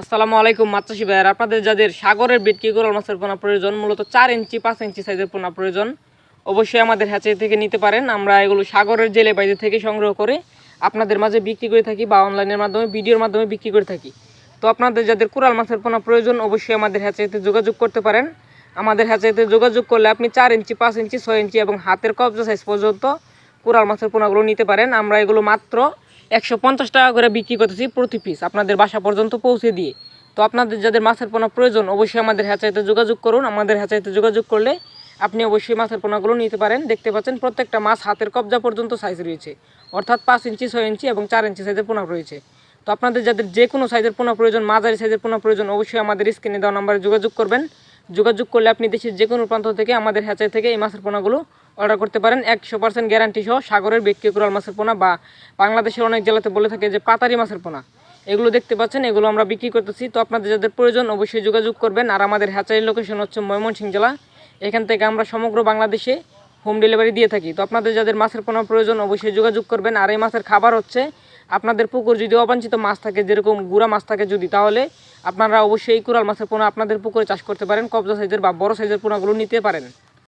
আসসালামু আলাইকুম, মাত্রাসী ভাইয়ার। আপনাদের যাদের সাগরের বেটকি গোলাল মাছের পোনা প্রয়োজন, মূলত চার ইঞ্চি, পাঁচ ইঞ্চি সাইজের পোনা প্রয়োজন, অবশ্যই আমাদের হ্যাচারি থেকে নিতে পারেন। আমরা এগুলো সাগরের জেলে বাইরে থেকে সংগ্রহ করে। আপনাদের মাঝে বিক্রি করে থাকি বা অনলাইনের মাধ্যমে, ভিডিওর মাধ্যমে বিক্রি করে থাকি। তো আপনাদের যাদের কোরাল মাছের পোনা প্রয়োজন, অবশ্যই আমাদের হ্যাচারিতে যোগাযোগ করতে পারেন। আমাদের হ্যাচারিতে যোগাযোগ করলে আপনি চার ইঞ্চি, পাঁচ ইঞ্চি, ছয় ইঞ্চি এবং হাতের কবজা সাইজ পর্যন্ত কোরাল মাছের পোনাগুলো নিতে পারেন। আমরা এগুলো মাত্র একশো পঞ্চাশ টাকা করে বিক্রি করতেছি প্রতি পিস আপনাদের বাসা পর্যন্ত পৌঁছে দিয়ে। তো আপনাদের যাদের মাছের পোনা প্রয়োজন, অবশ্যই আমাদের হ্যাচাইতে যোগাযোগ করুন। আমাদের হ্যাচাইতে যোগাযোগ করলে আপনি অবশ্যই মাছের পোনাগুলো নিতে পারেন। দেখতে পাচ্ছেন প্রত্যেকটা মাছ হাতের কবজা পর্যন্ত সাইজ রয়েছে। অর্থাৎ পাঁচ ইঞ্চি, ছয় ইঞ্চি এবং চার ইঞ্চি সাইজের পোনা রয়েছে। তো আপনাদের যাদের যে কোনো সাইজের পোনা প্রয়োজন, মাঝারি সাইজের পোনা প্রয়োজন, অবশ্যই আমাদের স্ক্রিনে দেওয়া নাম্বারে যোগাযোগ করবেন। যোগাযোগ করলে আপনি দেশের যে কোনো প্রান্ত থেকে আমাদের হ্যাচাই থেকে এই মাছের পোনাগুলো অর্ডার করতে পারেন। একশো পার্সেন্ট গ্যারান্টি সহ সাগরের বিক্রি কুরাল মাছের পোনা বা বাংলাদেশের অনেক জেলাতে বলে থাকে যে পাতারি মাছের পোনা। এগুলো দেখতে পাচ্ছেন, এগুলো আমরা বিক্রি করতেছি। তো আপনাদের যাদের প্রয়োজন অবশ্যই যোগাযোগ করবেন। আর আমাদের হ্যাচারির লোকেশন হচ্ছে ময়মনসিংহ জেলা। এখান থেকে আমরা সমগ্র বাংলাদেশে হোম ডেলিভারি দিয়ে থাকি। তো আপনাদের যাদের মাছের কোনো প্রয়োজন অবশ্যই যোগাযোগ করবেন। আর এই মাছের খাবার হচ্ছে, আপনাদের পুকুর যদি অবাঞ্ছিত মাছ থাকে, যেরকম গুড়া মাছ থাকে যদি, তাহলে আপনারা অবশ্যই এই কুরাল মাছের পোনা আপনাদের পুকুরে চাষ করতে পারেন। কবজা সাইজের বা বড় সাইজের পোনাগুলো নিতে পারেন।